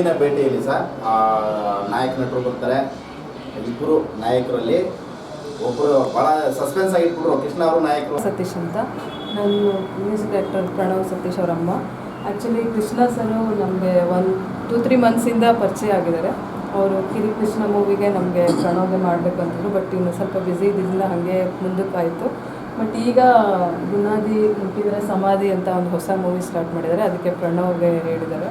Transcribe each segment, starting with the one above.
ಇಂದಿನ ಭೇಟಿಯಲ್ಲಿ ಸರ್ ನಾಯಕ ನಟರು ಬರ್ತಾರೆ. ಇಬ್ಬರು ನಾಯಕರಲ್ಲಿ ಒಬ್ಬರು ಭಾಳ ಸಸ್ಪೆನ್ಸ್ ಆಗಿಟ್ಬಿಟ್ರು. ಕೃಷ್ಣ ಅವರು ನಾಯಕರು. ಸತೀಶ್ ಅಂತ. ನಾನು ಮ್ಯೂಸಿಕ್ ಡೈರೆಕ್ಟರ್ ಪ್ರಣವ್ ಸತೀಶ್ ಅವರಮ್ಮ. ಆ್ಯಕ್ಚುಲಿ ಕೃಷ್ಣ ಸರು ನಮಗೆ ಒನ್ ಟೂ ತ್ರೀ ಮಂತ್ಸಿಂದ ಪರಿಚಯ ಆಗಿದ್ದಾರೆ. ಅವರು ಕಿರಿ ಕೃಷ್ಣ ಮೂವಿಗೆ ನಮಗೆ ಪ್ರಣವ್ಗೆ ಮಾಡಬೇಕು ಅಂತಿದ್ರು ಬಟ್ ಇನ್ನು ಸ್ವಲ್ಪ ಬ್ಯುಸಿ ಇದ್ದಿದ್ದರಿಂದ ಹಾಗೆ ಮುಂದಕ್ಕಾಯಿತು. ಬಟ್ ಈಗ ಬುನಾದಿ ಮುಟ್ಟಿದರೆ ಸಮಾಧಿ ಅಂತ ಒಂದು ಹೊಸ ಮೂವಿ ಸ್ಟಾರ್ಟ್ ಮಾಡಿದ್ದಾರೆ. ಅದಕ್ಕೆ ಪ್ರಣವ್ಗೆ ಹೇಳಿದ್ದಾರೆ.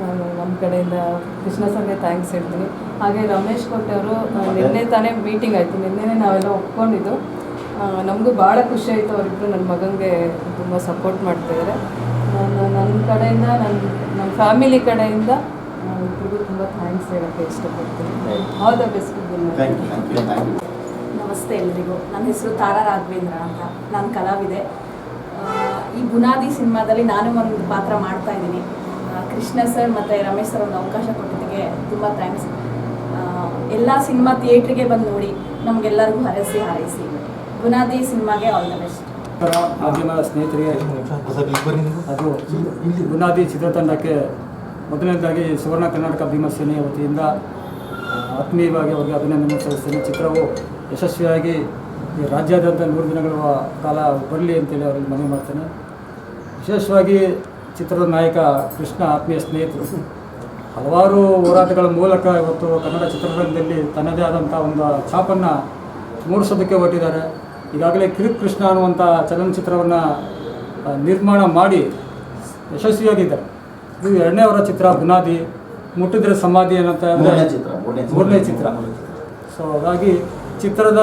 ನಾನು ನಮ್ಮ ಕಡೆಯಿಂದ ಕೃಷ್ಣ ಸರ್ಗೆ ಥ್ಯಾಂಕ್ಸ್ ಹೇಳ್ತೀನಿ. ಹಾಗೆ ರಮೇಶ್ ಕೊಟ್ಟವರು ನಿನ್ನೆ ತಾನೇ ಮೀಟಿಂಗ್ ಆಯಿತು. ನಿನ್ನೆನೇ ನಾವೆಲ್ಲ ಒಪ್ಕೊಂಡಿದ್ದು. ನಮಗೂ ಭಾಳ ಖುಷಿ ಆಯಿತು ಅವರಿಬ್ಬರು ನನ್ನ ಮಗನಿಗೆ ತುಂಬ ಸಪೋರ್ಟ್ ಮಾಡ್ತಾಯಿದ್ದಾರೆ ನಾನು ನನ್ನ ಕಡೆಯಿಂದ ನನ್ನ ನಮ್ಮ ಫ್ಯಾಮಿಲಿ ಕಡೆಯಿಂದ ಇಬ್ಬರಿಗೂ ತುಂಬ ಥ್ಯಾಂಕ್ಸ್ ಹೇಳೋಕ್ಕೆ ಇಷ್ಟಪಡ್ತೀನಿ. All the best thank you thank you thank you ನಮಸ್ತೆ ಎಲ್ರಿಗೂ. ನನ್ನ ಹೆಸರು ತಾರಾ ರಾಘವೇಂದ್ರ ಅಂತ. ನಾನು ಕಲಾವಿದೆ. ಈ ಬುನಾದಿ ಸಿನಿಮಾದಲ್ಲಿ ನಾನು ಒಂದು ಪಾತ್ರ ಮಾಡ್ತಾ ಇದ್ದೀನಿ. ಕೃಷ್ಣ ಸರ್ ಮತ್ತು ರಮೇಶ್ ಸರ್ ಒಂದು ಅವಕಾಶ ಕೊಟ್ಟಿದ್ದಕ್ಕೆ ತುಂಬ ಥ್ಯಾಂಕ್ಸ್ ಎಲ್ಲ ಸಿನಿಮಾ ಥಿಯೇಟ್ರಿಗೆ ಬಂದು ನೋಡಿ ನಮಗೆಲ್ಲರಿಗೂ ಹರಸಿ ಹಾರೈಸಿ. ಬುನಾದಿ ಸಿನಿಮಾಗೆ ಆಲ್ ದ ಬೆಸ್ಟ್ ಮಾಧ್ಯಮ ಸ್ನೇಹಿತರಿಗೆ ಅದು ಇಲ್ಲಿ. ಬುನಾದಿ ಚಿತ್ರತಂಡಕ್ಕೆ ಮೊದಲನೇದಾಗಿ ಸುವರ್ಣ ಕರ್ನಾಟಕ ಭೀಮಸೇನೆಯ ವತಿಯಿಂದ ಆ, ಆತ್ಮೀಯವಾಗಿ ಅವರಿಗೆ ಅಭಿನಂದನೆ ಸಲ್ಲಿಸ್ತೇನೆ. ಚಿತ್ರವು ಯಶಸ್ವಿಯಾಗಿ ಈ ರಾಜ್ಯಾದ್ಯಂತ ನೂರು ದಿನಗಳ ಕಾಲ ಬರಲಿ ಅಂತೇಳಿ ಅವರಿಗೆ ಮನವಿ ಮಾಡ್ತೇನೆ. ವಿಶೇಷವಾಗಿ ಚಿತ್ರದ ನಾಯಕ ಕೃಷ್ಣ ಆತ್ಮೀಯ ಸ್ನೇಹಿತರು ಹಲವಾರು ಹೋರಾಟಗಳ ಮೂಲಕ ಇವತ್ತು ಕನ್ನಡ ಚಿತ್ರರಂಗದಲ್ಲಿ ತನ್ನದೇ ಆದಂಥ ಒಂದು ಛಾಪನ್ನು ಮೂಡಿಸೋದಕ್ಕೆ ಹೊರಟಿದ್ದಾರೆ. ಈಗಾಗಲೇ ಕಿರಿಕ್ ಕೃಷ್ಣ ಅನ್ನುವಂಥ ಚಲನಚಿತ್ರವನ್ನು ನಿರ್ಮಾಣ ಮಾಡಿ ಯಶಸ್ವಿಯಾಗಿದ್ದಾರೆ. ಇದು ಎರಡನೇ ಅವರ ಚಿತ್ರ ಬುನಾದಿ ಮುಟ್ಟಿದ್ರೆ ಸಮಾಧಿ ಏನಂತ ಮೂರನೇ ಚಿತ್ರ ಮೂರನೇ ಚಿತ್ರ. ಮೂರನೇ ಚಿತ್ರ. ಸೊ ಹಾಗಾಗಿ ಚಿತ್ರದ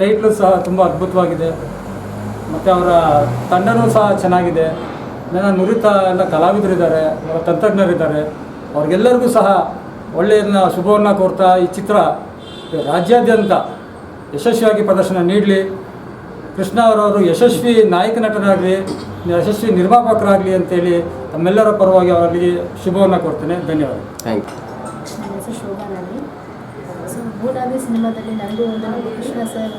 ಟೈಟ್ಲು ಸಹ ತುಂಬ ಅದ್ಭುತವಾಗಿದೆ. ಮತ್ತು ಅವರ ತಂಡನೂ ಸಹ ಚೆನ್ನಾಗಿದೆ. ನನ್ನ ನುರಿತ ಎಲ್ಲ ಕಲಾವಿದರಿದ್ದಾರೆ ಅವರ ತಂತ್ರಜ್ಞರಿದ್ದಾರೆ ಅವ್ರಿಗೆಲ್ಲರಿಗೂ ಸಹ ಒಳ್ಳೆಯದನ್ನ ಶುಭವನ್ನು ಕೋರ್ತಾ ಈ ಚಿತ್ರ ರಾಜ್ಯಾದ್ಯಂತ ಯಶಸ್ವಿಯಾಗಿ ಪ್ರದರ್ಶನ ನೀಡಲಿ. ಕೃಷ್ಣ ಅವರವರು ಯಶಸ್ವಿ ನಾಯಕ ನಟರಾಗಲಿ ಯಶಸ್ವಿ ನಿರ್ಮಾಪಕರಾಗಲಿ ಅಂತೇಳಿ ತಮ್ಮೆಲ್ಲರ ಪರವಾಗಿ ಅವರಿಗೆ ಶುಭವನ್ನು ಕೋರ್ತೇನೆ. ಧನ್ಯವಾದ. ಥ್ಯಾಂಕ್ ಯು ಸಿನಿಮಾದಲ್ಲಿ ನನಗೂ ಒಂದು ಕೃಷ್ಣ ಸರ್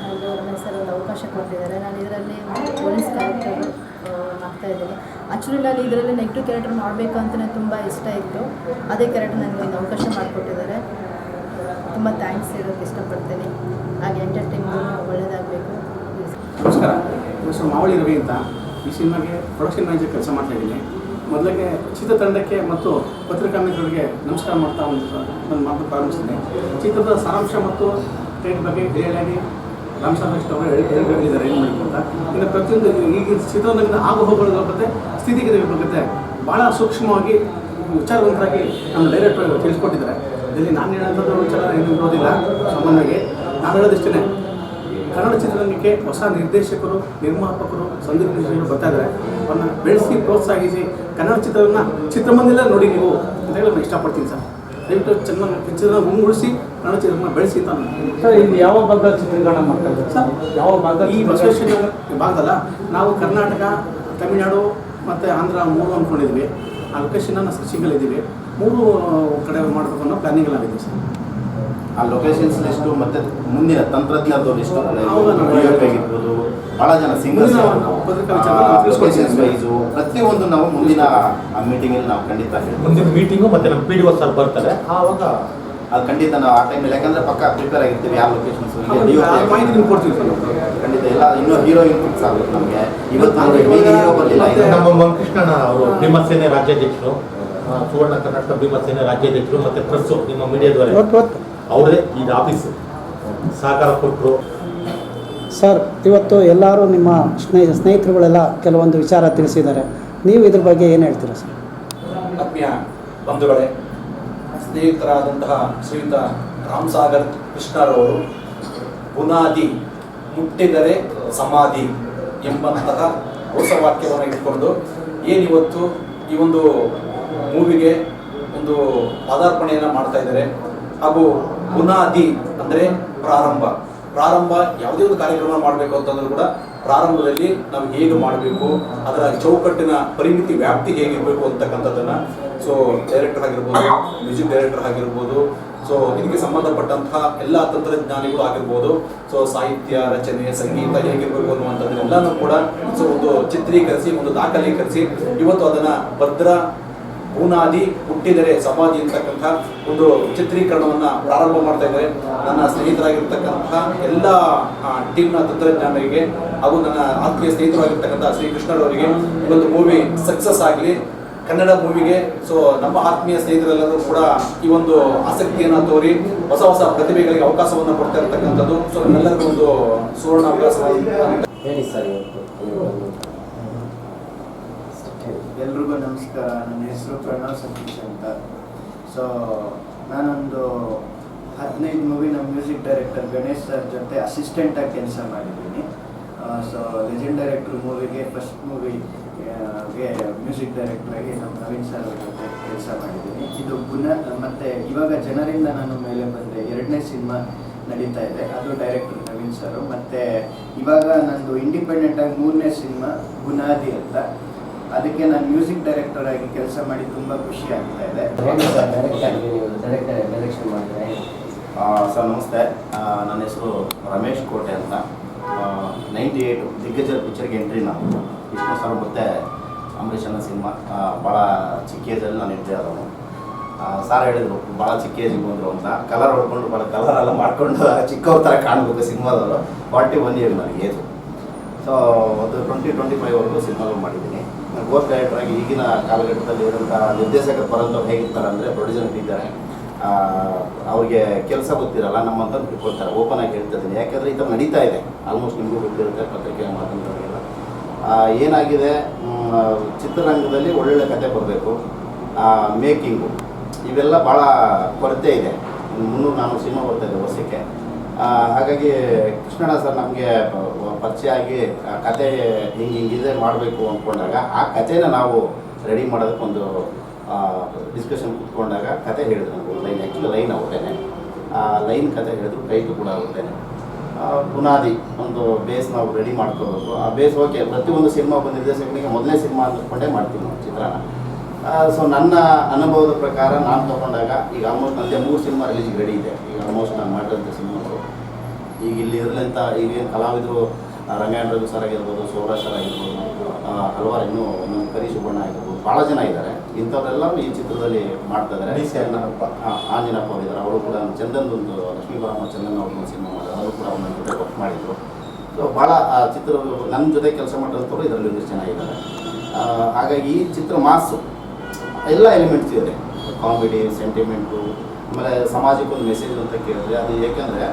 ಒಂದು ಅವಕಾಶ ಕೊಟ್ಟಿದ್ದಾರೆ. ನಾನು ಇದರಲ್ಲಿ ಪೊಲೀಸ್ ಕ್ಯಾರೆಕ್ಟರ್. ಮಾಡ್ತಾ ಇದ್ದೀನಿ ಆ್ಯಕ್ಚುಲಿ ನಾನು ಇದರಲ್ಲಿ ನೆಗೆಟಿವ್ ಕ್ಯಾರೆಕ್ಟರ್ ಮಾಡಬೇಕು ಅಂತ ನನಗೆ ತುಂಬ ಇಷ್ಟ ಇತ್ತು. ಅದೇ ಕ್ಯಾರೆಕ್ಟರ್ ನನಗೆ ಒಂದು ಅವಕಾಶ ಮಾಡಿಕೊಟ್ಟಿದ್ದಾರೆ. ತುಂಬ ಥ್ಯಾಂಕ್ಸ್ ಹೇಳೋಕ್ಕೆ ಇಷ್ಟಪಡ್ತೀನಿ. ಹಾಗೆ ಎಂಟರ್ಟೈನ್ಮೆಂಟ್ ಒಳ್ಳೆಯದಾಗಬೇಕು ನಮಸ್ಕಾರ. ಹೆಸರು ಮಾವಳಿ ರವಿ ಅಂತ ಈ ಸಿನಿಮಾಗೆ ಪ್ರೊಡಕ್ಷನ್ ಮ್ಯಾನೇಜರ್ ಕೆಲಸ ಮಾಡ್ತಾ ಇದ್ದೀನಿ. ಮೊದಲಿಗೆ ಚಿತ್ರತಂಡಕ್ಕೆ ಮತ್ತು ಪತ್ರಿಕಾ ಮಿತ್ರರಿಗೆ ನಮಸ್ಕಾರ ಮಾಡ್ತಾ ಒಂದು ಮಾತು ಪ್ರಾರಂಭಿಸ್ತೀನಿ. ಚಿತ್ರದ ಸಾರಾಂಶ ಮತ್ತು ಟ್ರೇಡ್ ಬಗ್ಗೆ ಕ್ಲಿಯರಾಗಿ ರಾಮಚಂದ್ರ ಅವರು ಹೇಳಿ ಹೇಳಿದ್ದಾರೆ, ಏನು ಮಾಡಬೇಕು ಅಂತ. ಇನ್ನು ಪ್ರತಿಯೊಂದು ಈಗ ಚಿತ್ರರಂಗದ ಆಗು ಹೋಗುಗಳ ಬಗ್ಗೆ ಸ್ಥಿತಿಗತಿ ಬಗ್ಗೆ ಭಾಳ ಸೂಕ್ಷ್ಮವಾಗಿ ವಿಚಾರವಂತರಾಗಿ ನಮ್ಮ ಡೈರೆಕ್ಟರ್ ತಿಳಿಸ್ಕೊಟ್ಟಿದ್ದಾರೆ. ಇಲ್ಲಿ ನಾನು ಹೇಳೋಂಥದ್ದು ವಿಚಾರ ಏನು ಇರೋದಿಲ್ಲ, ಸಾಮಾನ್ಯವಾಗಿ. ನಾನು ಹೇಳೋದಿಷ್ಟೇ ಕನ್ನಡ ಚಿತ್ರರಂಗಕ್ಕೆ ಹೊಸ ನಿರ್ದೇಶಕರು, ನಿರ್ಮಾಪಕರು, ಸಂಗೀತ ನಿರ್ದೇಶಕರು ಬರ್ತಾ ಇದ್ದಾರೆ. ಅವನ್ನ ಬೆಳೆಸಿ, ಪ್ರೋತ್ಸಾಹಿಸಿ ಕನ್ನಡ ಚಿತ್ರವನ್ನು ಚಿತ್ರಮಂದಿರ ನೋಡಿ ನೀವು ಅಂತ ಹೇಳಿ ನಾನು ಇಷ್ಟಪಡ್ತೀನಿ ಸರ್. ದಯವಿಟ್ಟು ಚೆನ್ನಾಗಿ ಪಿಕ್ಚರ್ ಮುಂಗೂಡಿಸಿ ಕನ್ನಡ ಬೆಳೆಸಿ ತಾನು. ಸರ್ ಇಲ್ಲಿ ಯಾವ ಭಾಗದ ಚಿತ್ರೀಕರಣ ಮಾಡ್ತಾ ಇದ್ದಾರೆ? ಸರ್ ಯಾವ ಭಾಗ ಈ ಬಸವೇಶ್ವರ ಭಾಗದಲ್ಲ ನಾವು ಕರ್ನಾಟಕ ತಮಿಳುನಾಡು ಮತ್ತು ಆಂಧ್ರ ಮೂರು ಅಂದ್ಕೊಂಡಿದ್ವಿ ಆ ಲೊಕೇಶನ್ನ ಸಿಂಗಲ್ ಇದ್ದೀವಿ. ಮೂರು ಕಡೆ ಮಾಡಬೇಕು ಅನ್ನೋ ಪ್ಲಾನಿಂಗ್ ಆಗಿದೆ ಸರ್. ಆ ಲೊಕೇಶನ್ಸ್ ಲಿಸ್ಟು ಮತ್ತೆ ಮುಂದಿನ ತಂತ್ರಜ್ಞಾನದ ಲಿಸ್ಟು ಆಗಿರ್ಬೋದು ಭಾಳ ಜನ ಸಿಂಗಲ್ಸ್. ಲೊಕೇಶನ್ಸ್ ವೈಸು ಪ್ರತಿಯೊಂದು ನಾವು ಮುಂದಿನ ಮೀಟಿಂಗಲ್ಲಿ ನಾವು ಖಂಡಿತ. ಮುಂದಿನ ಮೀಟಿಂಗು ಮತ್ತೆ ನಮ್ಮ ಪಿ ಡಿ ಒ ಸರ್ ಬರ್ತಾರೆ. ಆವಾಗ ಅದು ಖಂಡಿತ ನಾವು ಆ ಟೈಮಲ್ಲಿ ಯಾಕಂದ್ರೆ ಪಕ್ಕ ಪ್ರಿಪೇರ್ ಆಗಿರ್ತೀವಿ ಯಾವ ಲೊಕೇಶನ್ಸ್ ಆ ಮಾಹಿತಿ ನಿಮ್ಗೆ ಕೊಡ್ತೀವಿ ಖಂಡಿತ ಎಲ್ಲ ಇನ್ನೂ ಹೀರೋ ಇನ್ಪುಟ್ಸ್ ಆಗುತ್ತೆ ನಮಗೆ. ಇವತ್ತು ಹೀರೋ ಬರಲಿಲ್ಲ. ನಮ್ಮ ವೆಂಕಟಕೃಷ್ಣಣ್ಣ ಅವರು ಭೀಮಸೇನೆ ರಾಜ್ಯಾಧ್ಯಕ್ಷರು. ಆ, ಸುವರ್ಣ ಕರ್ನಾಟಕ ಭೀಮಸೇನೆ ರಾಜ್ಯಾಧ್ಯಕ್ಷರು ಮತ್ತೆ ಪ್ರೆಸ್ ನಿಮ್ಮ ಮೀಡಿಯಾದವರೇ ಅವರೇ ಈ ಆಫೀಸು ಸಹಕಾರ ಕೊಟ್ಟರು ಸರ್ ಇವತ್ತು ಎಲ್ಲರೂ ನಿಮ್ಮ ಸ್ನೇಹ ಸ್ನೇಹಿತರುಗಳೆಲ್ಲ ಕೆಲವೊಂದು ವಿಚಾರ ತಿಳಿಸಿದ್ದಾರೆ. ನೀವು ಇದ್ರ ಬಗ್ಗೆ ಏನು ಹೇಳ್ತೀರಾ ಸರ್? ಆತ್ಮೀಯ ಬಂಧುಗಳೇ ಸ್ನೇಹಿತರಾದಂತಹ ಶ್ರೀಯುತ ರಾಮಸಾಗರ್ ಕೃಷ್ಣರವರು ಬುನಾದಿ ಮುಟ್ಟಿದರೆ ಸಮಾಧಿ ಎಂಬಂತಹ ಘೋಷವಾಕ್ಯವನ್ನು ಇಟ್ಕೊಂಡು ಏನಿವತ್ತು ಈ ಒಂದು ಮೂವಿಗೆ ಒಂದು ಪಾದಾರ್ಪಣೆಯನ್ನು ಮಾಡ್ತಾ ಇದ್ದಾರೆ. ಹಾಗೂ ಬುನಾದಿ ಅಂದರೆ ಪ್ರಾರಂಭ. ಪ್ರಾರಂಭ ಯಾವುದೇ ಒಂದು ಕಾರ್ಯಕ್ರಮ ಮಾಡಬೇಕು ಅಂತಂದ್ರೂ ಕೂಡ ಪ್ರಾರಂಭದಲ್ಲಿ ನಾವು ಹೇಗೆ ಮಾಡಬೇಕು, ಅದರ ಚೌಕಟ್ಟಿನ ಪರಿಮಿತಿ ವ್ಯಾಪ್ತಿ ಹೇಗಿರಬೇಕು ಅಂತಕ್ಕಂಥದ್ದನ್ನು ಸೊ ಡೈರೆಕ್ಟರ್ ಆಗಿರ್ಬೋದು ಮ್ಯೂಸಿಕ್ ಡೈರೆಕ್ಟರ್ ಆಗಿರ್ಬೋದು ಸೊ ಇದಕ್ಕೆ ಸಂಬಂಧಪಟ್ಟಂತಹ ಎಲ್ಲ ತಂತ್ರಜ್ಞಾನಿಗಳು ಆಗಿರ್ಬೋದು ಸೊ ಸಾಹಿತ್ಯ, ರಚನೆ, ಸಂಗೀತ ಹೇಗಿರ್ಬೇಕು ಅನ್ನುವಂಥದ್ದನ್ನೆಲ್ಲನೂ ಕೂಡ ಸೊ ಒಂದು ಚಿತ್ರೀಕರಿಸಿ, ಒಂದು ದಾಖಲೀಕರಿಸಿ ಇವತ್ತು ಅದನ್ನು ಭದ್ರ ಬೂನಾದಿ ಹುಟ್ಟಿದರೆ ಸಮಾಧಿ ಅಂತಕ್ಕಂಥ ಒಂದು ಚಿತ್ರೀಕರಣವನ್ನು ಪ್ರಾರಂಭ ಮಾಡ್ತಾ ಇದ್ದಾರೆ. ನನ್ನ ಸ್ನೇಹಿತರಾಗಿರ್ತಕ್ಕಂತಹ ಎಲ್ಲ ಟೀಮ್ನ ತಂತ್ರಜ್ಞಾನಿಗೆ ಹಾಗೂ ನನ್ನ ಆತ್ಮೀಯ ಸ್ನೇಹಿತರಾಗಿರ್ತಕ್ಕಂಥ ಶ್ರೀ ಕೃಷ್ಣರವರಿಗೆ ಈ ಒಂದು ಮೂವಿ ಸಕ್ಸಸ್ ಆಗಲಿ. ಕನ್ನಡ ಮೂವಿಗೆ ಸೊ ನಮ್ಮ ಆತ್ಮೀಯ ಸ್ನೇಹಿತರೆಲ್ಲರೂ ಕೂಡ ಈ ಒಂದು ಆಸಕ್ತಿಯನ್ನು ತೋರಿ ಹೊಸ ಹೊಸ ಪ್ರತಿಭೆಗಳಿಗೆ ಅವಕಾಶವನ್ನು ಕೊಡ್ತಾ ಇರತಕ್ಕಂಥದ್ದು. ಸೊ ನಮ್ಮೆಲ್ಲರಿಗೂ ಒಂದು ಸುವರ್ಣ ಅವಕಾಶ ಹೇಳಿ ಸರ್ ಇವತ್ತು. ಎಲ್ರಿಗೂ ನಮಸ್ಕಾರ. ನನ್ನ ಹೆಸರು ಪ್ರಣವ್ ಸತೀಶ್ ಅಂತ. ಸೊ ನಾನೊಂದು ಹದಿನೈದು ಮೂವಿ ನಮ್ಮ ಮ್ಯೂಸಿಕ್ ಡೈರೆಕ್ಟರ್ ಗಣೇಶ್ ಸರ್ ಜೊತೆ ಅಸಿಸ್ಟೆಂಟಾಗಿ ಕೆಲಸ ಮಾಡಿದ್ದೀನಿ. ಸೊ ಲೆಜೆಂಡ್ ಡೈರೆಕ್ಟರ್ ಮೂವಿಗೆ ಫಸ್ಟ್ ಮೂವಿಗೆ ಮ್ಯೂಸಿಕ್ ಡೈರೆಕ್ಟ್ರಾಗಿ ನಮ್ಮ ನವೀನ್ ಸರ್ ಜೊತೆ ಕೆಲಸ ಮಾಡಿದ್ದೀನಿ. ಇದು ಗುಣ ಮತ್ತು ಇವಾಗ ಜನರಿಂದ ನಾನು ಮೇಲೆ ಬಂದೆ. ಎರಡನೇ ಸಿನಿಮಾ ನಡೀತಾ ಇದೆ. ಅದು ಡೈರೆಕ್ಟರ್ ನವೀನ್ ಸರ್ ಮತ್ತು ಇವಾಗ ನಂದು ಇಂಡಿಪೆಂಡೆಂಟ್ ಆಗಿ ಮೂರನೇ ಸಿನಿಮಾ ಬುನಾದಿ ಅಂತ. ಅದಕ್ಕೆ ನಾನು ಮ್ಯೂಸಿಕ್ ಡೈರೆಕ್ಟರ್ ಆಗಿ ಕೆಲಸ ಮಾಡಿ ತುಂಬ ಖುಷಿ ಆಗ್ತಾ ಇದೆ. ಸರ್ ನಮಸ್ತೆ. ಆ, ನನ್ನ ಹೆಸರು ರಮೇಶ್ ಕೋಟೆ ಅಂತ. ನೈಂಟಿ ಏಯ್ಟ್ ದಿಗ್ಗಜ ಪಿಕ್ಚರ್ಗೆ ಎಂಟ್ರಿ ನಾನು. ವಿಷ್ಣು ಸರ್ ಮತ್ತು ಅಂಬರೀಷ್ ಅನ್ನೋ ಸಿನಿಮಾ. ಭಾಳ ಚಿಕ್ಕ ಏಜಲ್ಲಿ ನಾನು ಎಂಟ್ರಿ ಆದವನು ಸರ್ ಹೇಳಿದ್ರು ಭಾಳ ಚಿಕ್ಕ ಏಜಿಗೆ ಬಂದರು ಅಂತ. ಕಲರ್ ಹೊಡ್ಕೊಂಡು ಭಾಳ ಕಲರ್ ಎಲ್ಲ ಮಾಡಿಕೊಂಡು ಚಿಕ್ಕವ್ರ ಥರ ಕಾಣಬೇಕು ಸಿನಿಮಾದವರು. ಫಾರ್ಟಿ ಒನ್ ಇಯರ್ ನನಗೆ ಏಜು ಸೊ ಒಂದು ಟ್ವೆಂಟಿ ಟ್ವೆಂಟಿ ಫೈವ್ವರೆಗೂ ಸಿನಿಮಾಗಳು ಮಾಡಿದ್ದೀನಿ. ಗೋಸ್ಟ್ ಡೈರೆಕ್ಟರ್ ಆಗಿ ಈಗಿನ ಕಾಲಘಟ್ಟದಲ್ಲಿ ಇರುವಂತಹ ನಿರ್ದೇಶಕರ ಬರೋಂಥವ್ರು ಹೇಗಿರ್ತಾರೆ ಅಂದರೆ ಪ್ರೊಡ್ಯೂಸರ್ ಇದ್ದಾರೆ. ಅವ್ರಿಗೆ ಕೆಲಸ ಗೊತ್ತಿರಲ್ಲ ನಮ್ಮಂತ ತಿಳ್ಕೊಳ್ತಾರೆ ಓಪನ್ ಆಗಿ ಹೇಳ್ತಾ ಇದ್ದೀನಿ. ಯಾಕಂದರೆ ಥರ ನಡೀತಾ ಇದೆ. ಆಲ್ಮೋಸ್ಟ್ ನಿಮಗೂ ಗೊತ್ತಿರುತ್ತೆ ಪತ್ರಿಕೆ ಆ, ಏನಾಗಿದೆ? ಚಿತ್ರರಂಗದಲ್ಲಿ ಒಳ್ಳೊಳ್ಳೆ ಕತೆ ಬರಬೇಕು. ಮೇಕಿಂಗು. ಇವೆಲ್ಲ ಭಾಳ ಕೊರತೆ ಇದೆ. ಮುನ್ನೂರು ನಾನ್ನೂರು ಸಿನಿಮಾ ಬರ್ತಾ ಇದೆ ವರ್ಷಕ್ಕೆ. ಹಾಗಾಗಿ ಕೃಷ್ಣಣ್ಣ ಸರ್ ನಮಗೆ ಪರಿಚಯ ಆಗಿ ಕತೆ ಹಿಂಗೆ ಹಿಂಗಿದೆ ಮಾಡಬೇಕು ಅಂದ್ಕೊಂಡಾಗ ಆ ಕಥೆನ ನಾವು ರೆಡಿ ಮಾಡೋದಕ್ಕೊಂದು ಡಿಸ್ಕಷನ್ ಕೂತ್ಕೊಂಡಾಗ ಕತೆ ಹೇಳಿದ್ರು ನಮಗೆ ಲೈನ್ ಆ್ಯಕ್ಚುಲಿ ಲೈನ್ ಅವ್ರೇನೆ ಆ ಲೈನ್ ಕತೆ ಹೇಳಿದ್ರು ಟೈಟು ಕೂಡ ಅವ್ರೇನೆ ಬುನಾದಿ ಒಂದು ಬೇಸ್ ನಾವು ರೆಡಿ ಮಾಡ್ಕೋಬೇಕು. ಆ ಬೇಸ್ ಓಕೆ ಪ್ರತಿಯೊಂದು ಸಿನಿಮಾ ಬಂದ ನಿರ್ದೇಶಕನಿಗೆ ಮೊದಲನೇ ಸಿನಿಮಾ ಅಂದ್ಕೊಂಡೇ ಮಾಡ್ತೀವಿ ನಾವು ಚಿತ್ರನ ಸೊ ನನ್ನ ಅನುಭವದ ಪ್ರಕಾರ ನಾನು ತಗೊಂಡಾಗ ಈಗ ಆಲ್ಮೋಸ್ಟ್ ನನಗೆ ಮೂರು ಸಿನಿಮಾ ರಿಲೀಸ್ಗೆ ರೆಡಿ ಇದೆ. ಈಗ ಆಲ್ಮೋಸ್ಟ್ ನಾನು ಮಾಡಿದಂಥ ಸಿನಿಮಾಗಳು ಈಗ ಇಲ್ಲಿ ಇರಲಿಂತ ಈಗ ಕಲಾವಿದರು ಆ, ರಂಗಾಯಣ ರವಿ ಸರ್ ಆಗಿರ್ಬೋದು ಸೋಮರಾಜ್ ಸರ್ ಆಗಿರ್ಬೋದು ಆ, ಹಲವಾರು ಇನ್ನೂ ನಮ್ಮ ಕರಿ ಸುಬ್ಬಣ್ಣ ಆಗಿರ್ಬೋದು ಭಾಳ ಜನ ಇದ್ದಾರೆ. ಇಂಥವರೆಲ್ಲರೂ ಈ ಚಿತ್ರದಲ್ಲಿ ಮಾಡ್ತಾ ಇದ್ದಾರೆ. ಆಂಜನಪ್ಪ ಅವರು ಇದ್ದಾರೆ ಅವರು ಕೂಡ ಚಂದನ್ದೊಂದು ಲಕ್ಷ್ಮೀ ಬಾರಮ್ಮ ಚಂದನ್ ಅವ್ರ ಒಂದು ಸಿನಿಮಾ ಮಾಡಿದ್ರು. ಅವರು ಕೂಡ ಅವನ ಜೊತೆ ವರ್ಕ್ ಮಾಡಿದರು. ಸೊ ಭಾಳ ಆ ಚಿತ್ರ ನನ್ನ ಜೊತೆ ಕೆಲಸ ಮಾಡಿರೋಂಥವ್ರು ಇದರಲ್ಲಿ ಒಂದಿಷ್ಟು ಜನ ಇದ್ದಾರೆ. ಹಾಗಾಗಿ ಈ ಚಿತ್ರ ಮಾಸು ಎಲ್ಲ ಎಲಿಮೆಂಟ್ಸ್ ಇದೆ. ಕಾಮಿಡಿ ಸೆಂಟಿಮೆಂಟು ಆಮೇಲೆ ಸಮಾಜಕ್ಕೊಂದು ಮೆಸೇಜ್ ಅಂತ ಕೇಳಿದ್ರೆ ಅದು ಏಕೆಂದರೆ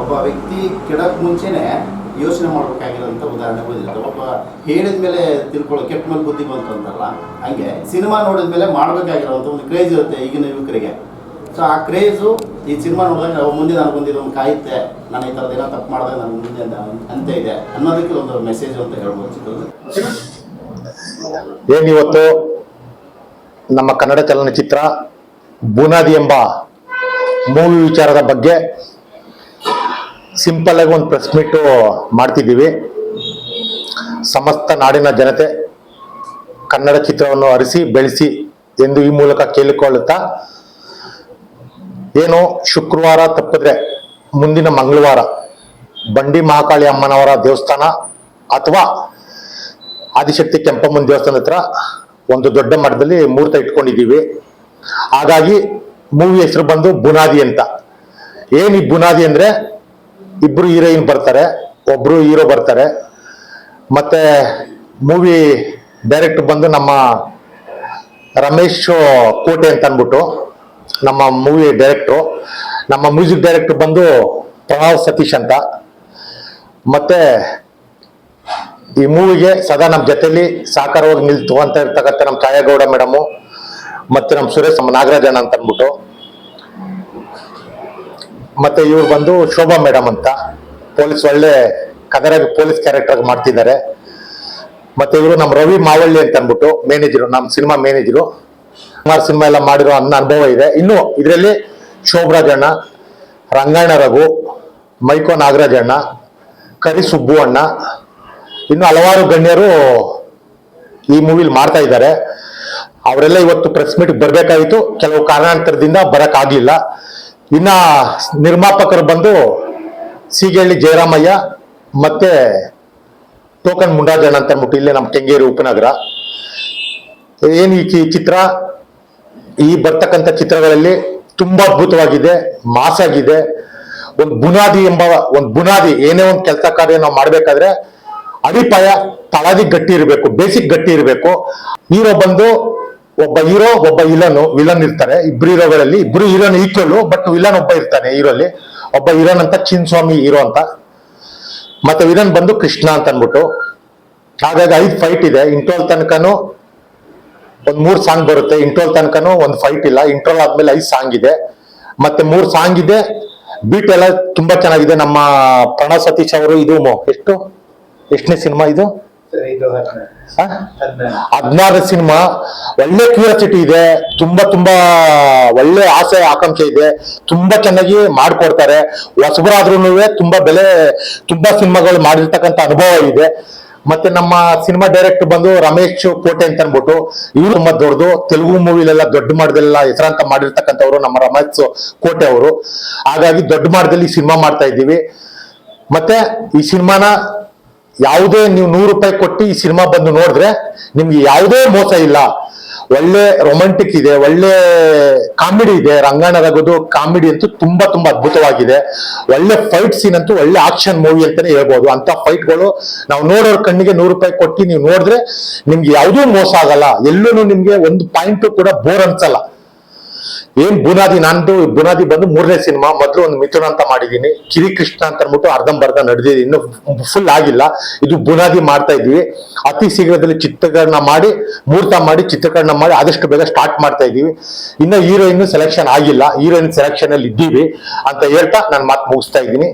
ಒಬ್ಬ ವ್ಯಕ್ತಿ ಕೆಡಕ್ಕೆ ಮುಂಚೆನೆ ಯೋಚನೆ ಮಾಡಬೇಕಾಗಿರೋಂಥ ಉದಾಹರಣೆ ಬಂದಿರುತ್ತೆ ಒಬ್ಬ ಹೇಳಿದ ಮೇಲೆ ತಿಳ್ಕೊಳ್ಳೋ ಕೆಟ್ಟ ಮೇಲೆ ಬುದ್ಧಿ ಬಂತು ಅಂತಲ್ಲ, ಹಂಗೆ ಸಿನಿಮಾ ನೋಡಿದ ಮೇಲೆ ಮಾಡಬೇಕಾಗಿರೋಂಥ ಒಂದು ಕ್ರೇಜ್ ಇರುತ್ತೆ ಈಗಿನ ಯುವಕರಿಗೆ. ಸೊ ಆ ಕ್ರೇಜು ಈ ಸಿನಿಮಾ ನೋಡಿದಾಗ ಮುಂದೆ ನನಗೆ ಬಂದಿರೋ ಒಂದು ಕಾಯುತ್ತೆ, ನಾನು ಈ ಥರದ ಏನೋ ತಪ್ಪು ಮಾಡಿದಾಗ ನನಗೆ ಮುಂದೆ ಅಂತ- ಅಂತ ಇದೆ. ಅನ್ನೋದಕ್ಕೆ ಒಂದು ಮೆಸೇಜ್ ಅಂತ ಹೇಳ್ಬೋದು ಚಿತ್ರದಲ್ಲಿ. ಏನಿವತ್ತು ನಮ್ಮ ಕನ್ನಡ ಚಲನಚಿತ್ರ ಬುನಾದಿ ಎಂಬ ಮೂಲ ವಿಚಾರದ ಬಗ್ಗೆ ಸಿಂಪಲ್ ಆಗಿ ಒಂದು ಪ್ರೆಸ್ ಮೀಟು ಮಾಡ್ತಿದ್ದೀವಿ. ಸಮಸ್ತ ನಾಡಿನ ಜನತೆ ಕನ್ನಡ ಚಿತ್ರವನ್ನು ಅರಿಸಿ, ಬೆಳೆಸಿ ಎಂದು ಈ ಮೂಲಕ ಕೇಳಿಕೊಳ್ಳುತ್ತಾ ಏನು ಶುಕ್ರವಾರ ತಪ್ಪಿದ್ರೆ ಮುಂದಿನ ಮಂಗಳವಾರ ಬಂಡಿ ಮಹಾಕಾಳಿ ಅಮ್ಮನವರ ದೇವಸ್ಥಾನ ಅಥವಾ ಆದಿಶಕ್ತಿ ಕೆಂಪಮ್ಮನ ದೇವಸ್ಥಾನ ಹತ್ರ ಒಂದು ದೊಡ್ಡ ಮಠದಲ್ಲಿ ಮುಹೂರ್ತ ಇಟ್ಕೊಂಡಿದ್ದೀವಿ. ಹಾಗಾಗಿ ಮೂವಿ ಹೆಸರು ಬಂದು ಬುನಾದಿ ಅಂತ. ಏನು ಈ ಬುನಾದಿ ಅಂದ್ರೆ ಇಬ್ರು ಹೀರೋಯಿನ್ ಬರ್ತಾರೆ, ಒಬ್ರು ಹೀರೋ ಬರ್ತಾರೆ. ಮತ್ತೆ ಮೂವಿ ಡೈರೆಕ್ಟ್ ಬಂದು ನಮ್ಮ ರಮೇಶ್ ಕೋಟೆ ಅಂತ ಅಂದ್ಬಿಟ್ಟು ನಮ್ಮ ಮೂವಿ ಡೈರೆಕ್ಟ್ರು ನಮ್ಮ ಮ್ಯೂಸಿಕ್ ಡೈರೆಕ್ಟರ್ ಬಂದು ಪ್ರಣವ್ ಸತೀಶ್ ಅಂತ. ಮತ್ತೆ ಈ ಮೂವಿಗೆ ಸದಾ ನಮ್ಮ ಜೊತೆಲಿ ಸಾಕಾರವಾಗಿ ನಿಲ್ತು ಅಂತ ಇರ್ತಕ್ಕಂಥ ನಮ್ಮ ಕಾಯಗೌಡ ಮೇಡಮು, ಮತ್ತೆ ನಮ್ಮ ಸುರೇಶ್ ನಮ್ಮ ನಾಗರಾಜಣ್ಣ ಅಂತ ಅಂದ್ಬಿಟ್ಟು. ಮತ್ತೆ ಇವ್ರು ಬಂದು ಶೋಭಾ ಮೇಡಮ್ ಅಂತ. ಪೊಲೀಸ್ ಒಳ್ಳೆ ಕದರ ಪೊಲೀಸ್ ಕ್ಯಾರೆಕ್ಟರ್ ಮಾಡ್ತಿದ್ದಾರೆ. ಮತ್ತೆ ಇವರು ನಮ್ಮ ರವಿ ಮಾವಳ್ಳಿ ಅಂತ ಅಂದ್ಬಿಟ್ಟು ಮ್ಯಾನೇಜರು ನಮ್ಮ ಸಿನಿಮಾ ಮ್ಯಾನೇಜರು ಸುಮಾರು ಸಿನಿಮಾ ಎಲ್ಲ ಮಾಡಿರೋ ಅನ್ನ ಅನುಭವ ಇದೆ. ಇನ್ನು ಇದರಲ್ಲಿ ಶೋಭರಾಜಣ್ಣ ರಂಗಾಯಣ ರಘು, ಮೈಕೋ ನಾಗರಾಜಣ್ಣ ಕರಿ ಸುಬ್ಬು ಅಣ್ಣ. ಇನ್ನು ಹಲವಾರು ಗಣ್ಯರು ಈ ಮೂವಿಲಿ ಮಾಡ್ತಾ ಇದ್ದಾರೆ. ಅವರೆಲ್ಲ ಇವತ್ತು ಪ್ರೆಸ್ ಮೀಟ್ ಬರಬೇಕಾಗಿತ್ತು. ಕೆಲವು ಕಾರಣಾಂತರದಿಂದ ಬರಕ್ಕಾಗ್ಲಿಲ್ಲ ಇನ್ನ ನಿರ್ಮಾಪಕರು ಬಂದು ಸೀಗೆಹಳ್ಳಿ ಜಯರಾಮಯ್ಯ ಮತ್ತೆ ಟೋಕನ್ ಮುಂಡಾಜಣ್ಣ ಅಂತ ಅಂದ್ಬಿಟ್ಟು ಇಲ್ಲೇ ನಮ್ಮ ಕೆಂಗೇರಿ ಉಪನಗರ. ಏನು ಈ ಚಿತ್ರ? ಈ ಬರ್ತಕ್ಕಂಥ ಚಿತ್ರಗಳಲ್ಲಿ ತುಂಬಾ ಅದ್ಭುತವಾಗಿದೆ ಮಾಸ್ ಆಗಿದೆ ಒಂದು ಬುನಾದಿ ಎಂಬ ಒಂದು ಬುನಾದಿ, ಏನೇ ಒಂದು ಕೆಲಸ ಕಾರ್ಯ ನಾವು ಮಾಡಬೇಕಾದ್ರೆ ಅಡಿಪಾಯ, ತಳದಿ ಗಟ್ಟಿ ಇರಬೇಕು, ಬೇಸಿಕ್ ಗಟ್ಟಿ ಇರಬೇಕು. ಹೀರೋ ಬಂದು ಒಬ್ಬ ಹೀರೋ, ಒಬ್ಬ ವಿಲನ್ ವಿಲನ್ ಇರ್ತಾರೆ. ಇಬ್ರು ಹೀರೋಗಳಲ್ಲಿ, ಇಬ್ರು ಹೀರೋನ್ ಈಕ್ವಲ್ ಬಟ್ ವಿಲನ್ ಒಬ್ಬ ಇರ್ತಾನೆ ಹೀರೋಲಿ ಒಬ್ಬ ಹೀರೋನ್ ಅಂತ ಚಿನ್ಸ್ವಾಮಿ ಹೀರೋ ಅಂತ. ಮತ್ತೆ ವಿಲನ್ ಬಂದು ಕೃಷ್ಣ ಅಂತ ಅನ್ಬಿಟ್ಟು ಹಾಗಾಗಿ ಐದು ಫೈಟ್ ಇದೆ. ಇಂಟ್ರೋಲ್ ತನಕನು ಒಂದ್ ಮೂರ್ ಸಾಂಗ್ ಬರುತ್ತೆ. ಇಂಟ್ರೋಲ್ ತನಕನು ಒಂದ್ ಫೈಟ್ ಇಲ್ಲ. ಇಂಟ್ರೋಲ್ ಆದ್ಮೇಲೆ ಐದು ಸಾಂಗ್ ಇದೆ. ಮತ್ತೆ ಮೂರ್ ಸಾಂಗ್ ಇದೆ. ಬೀಟ್ ಎಲ್ಲ ತುಂಬಾ ಚೆನ್ನಾಗಿದೆ. ನಮ್ಮ ಪ್ರಣ ಸತೀಶ್ ಅವರು, ಇದು ಎಷ್ಟು? ಎಷ್ಟನೇ ಸಿನಿಮಾ ಇದು? ಹದಿನಾರು ಸಿನಿಮಾ ಒಳ್ಳೆ ಕ್ಯೂರಿಯಾಸಿಟಿ ಇದೆ ತುಂಬಾ ತುಂಬಾ ಒಳ್ಳೆ ಆಸೆ ಆಕಾಂಕ್ಷೆ ಇದೆ ತುಂಬಾ ಚೆನ್ನಾಗಿ ಮಾಡ್ಕೊಡ್ತಾರೆ. ಹೊಸಬರಾದ್ರೂ ತುಂಬಾ ಬೆಲೆ ತುಂಬಾ ಸಿನಿಮಾಗಳು ಮಾಡಿರ್ತಕ್ಕಂಥ ಅನುಭವ ಇದೆ. ಮತ್ತೆ ನಮ್ಮ ಸಿನಿಮಾ ಡೈರೆಕ್ಟರ್ ಬಂದು ರಮೇಶ್ ಕೋಟೆ ಅಂತ ಅನ್ಬಿಟ್ಟು ಇವರು ತುಂಬಾ ದೊಡ್ಡದು. ತೆಲುಗು ಮೂವಿಲೆಲ್ಲ ದೊಡ್ಡ ಮಾಡದೆಲ್ಲ ಹೆಸರಂತ ಮಾಡಿರ್ತಕ್ಕಂಥವ್ರು ನಮ್ಮ ರಮೇಶ್ ಕೋಟೆ ಅವರು. ಹಾಗಾಗಿ ದೊಡ್ಡ ಮಾಡದಲ್ಲಿ ಸಿನಿಮಾ ಮಾಡ್ತಾ ಇದ್ದೀವಿ. ಮತ್ತೆ ಈ ಸಿನಿಮಾನ ಯಾವುದೇ ನೀವು ನೂರು ರೂಪಾಯಿ ಕೊಟ್ಟು ಈ ಸಿನಿಮಾ ಬಂದು ನೋಡಿದ್ರೆ ನಿಮ್ಗೆ ಯಾವುದೇ ಮೋಸ ಇಲ್ಲ. ಒಳ್ಳೆ ರೊಮ್ಯಾಂಟಿಕ್ ಇದೆ, ಒಳ್ಳೆ ಕಾಮಿಡಿ ಇದೆ. ರಂಗಾಯಣ ರಘುದು ಕಾಮಿಡಿ ಅಂತೂ ತುಂಬಾ ತುಂಬಾ ಅದ್ಭುತವಾಗಿದೆ. ಒಳ್ಳೆ ಫೈಟ್ ಸೀನ್ ಅಂತೂ ಒಳ್ಳೆ ಆಕ್ಷನ್ ಮೂವಿ ಅಂತಾನೆ ಹೇಳ್ಬೋದು. ಅಂತ ಫೈಟ್ಗಳು ನಾವು ನೋಡೋರ್ ಕಣ್ಣಿಗೆ ನೂರು ರೂಪಾಯಿ ಕೊಟ್ಟು ನೀವು ನೋಡಿದ್ರೆ ನಿಮ್ಗೆ ಯಾವುದೂ ಮೋಸ ಆಗಲ್ಲ. ಎಲ್ಲೂ ನಿಮ್ಗೆ ಒಂದು ಪಾಯಿಂಟ್ ಕೂಡ ಬೋರ್ ಅನ್ಸಲ್ಲ. ಏನ್ ಬುನಾದಿ ನಂದು, ಬುನಾದಿ ಬಂದು ಮೂರನೇ ಸಿನಿಮಾ, ಮೊದಲು ಒಂದು ಮಿಥುನ ಅಂತ ಮಾಡಿದೀನಿ ಕಿರಿ ಕೃಷ್ಣ ಅಂತ ಅಂದ್ಬಿಟ್ಟು ಅರ್ಧಂಬರ್ಧ ನಡೆದಿದೆ. ಇನ್ನು ಫುಲ್ ಆಗಿಲ್ಲ. ಇದು ಬುನಾದಿ ಮಾಡ್ತಾ ಇದೀವಿ ಅತಿ ಶೀಘ್ರದಲ್ಲಿ ಚಿತ್ರೀಕರಣ ಮಾಡಿ, ಮುಹೂರ್ತ ಮಾಡಿ ಚಿತ್ರೀಕರಣ ಮಾಡಿ ಆದಷ್ಟು ಬೇಗ ಸ್ಟಾರ್ಟ್ ಮಾಡ್ತಾ ಇದೀವಿ ಇನ್ನು ಹೀರೋಯಿನ್ ಸೆಲೆಕ್ಷನ್ ಆಗಿಲ್ಲ. ಹೀರೋಯಿನ್ ಸೆಲೆಕ್ಷನ್ ಅಲ್ಲಿ ಇದ್ದೀವಿ ಅಂತ ಹೇಳ್ತಾ ನಾನು ಮಾತು ಮುಗಿಸ್ತಾ ಇದ್ದೀನಿ.